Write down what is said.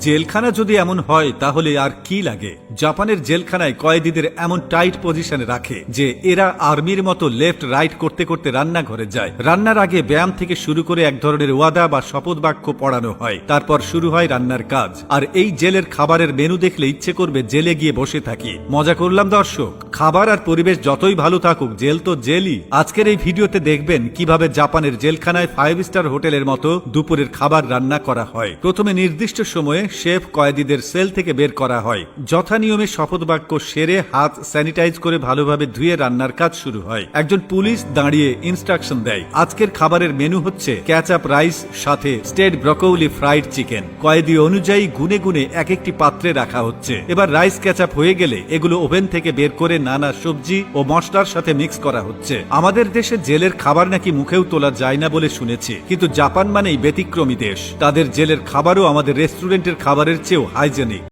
জেলখানা যদি এমন হয়, তাহলে আর কি লাগে? জাপানের জেলখানায় কয়েদিদের এমন টাইট পজিশনে রাখে যে এরা আর্মির মতো লেফট রাইট করতে করতে রান্নাঘরে যায়। রান্নার আগে ব্যায়াম থেকে শুরু করে এক ধরনের ওয়াদা বা শপথ বাক্য পড়ানো হয়। তারপর শুরু হয় রান্নার কাজ। আর এই জেলের খাবারের মেনু দেখলে ইচ্ছে করবে জেলে গিয়ে বসে থাকি। মজা করলাম, দর্শক। খাবার আর পরিবেশ যতই ভালো থাকুক, জেল তো জেলই। আজকের এই ভিডিওতে দেখবেন কীভাবে জাপানের জেলখানায় ফাইভ স্টার হোটেলের মতো দুপুরের খাবার রান্না করা হয়। প্রথমে নির্দিষ্ট সময়ে শেফ কয়েদিদের সেল থেকে বের করা হয়। যথা নিয়মে শপথ বাক্য সেরে হাত স্যানিটাইজ করে ভালোভাবে ধুয়ে রান্নার কাজ শুরু হয়। একজন পুলিশ দাঁড়িয়ে ইনস্ট্রাকশন দেয়। আজকের খাবারের মেনু হচ্ছে ক্যাচআপ রাইস সাথে স্টেট ব্রকৌলি ফ্রাইড চিকেন কয়েদি অনুযায়ী গুনে গুনে এক একটি পাত্রে রাখা হচ্ছে। এবার রাইস ক্যাচআপ হয়ে গেলে এগুলো ওভেন থেকে বের করে নানা সবজি ও মশলার সাথে মিক্স করা হচ্ছে। আমাদের দেশে জেলের খাবার নাকি মুখেও তোলা যায় না বলে শুনেছি। কিন্তু জাপান মানেই ব্যতিক্রমী দেশ। তাদের জেলের খাবারও আমাদের রেস্টুরেন্টের খাবারের চেয়েও হাইজেনিক।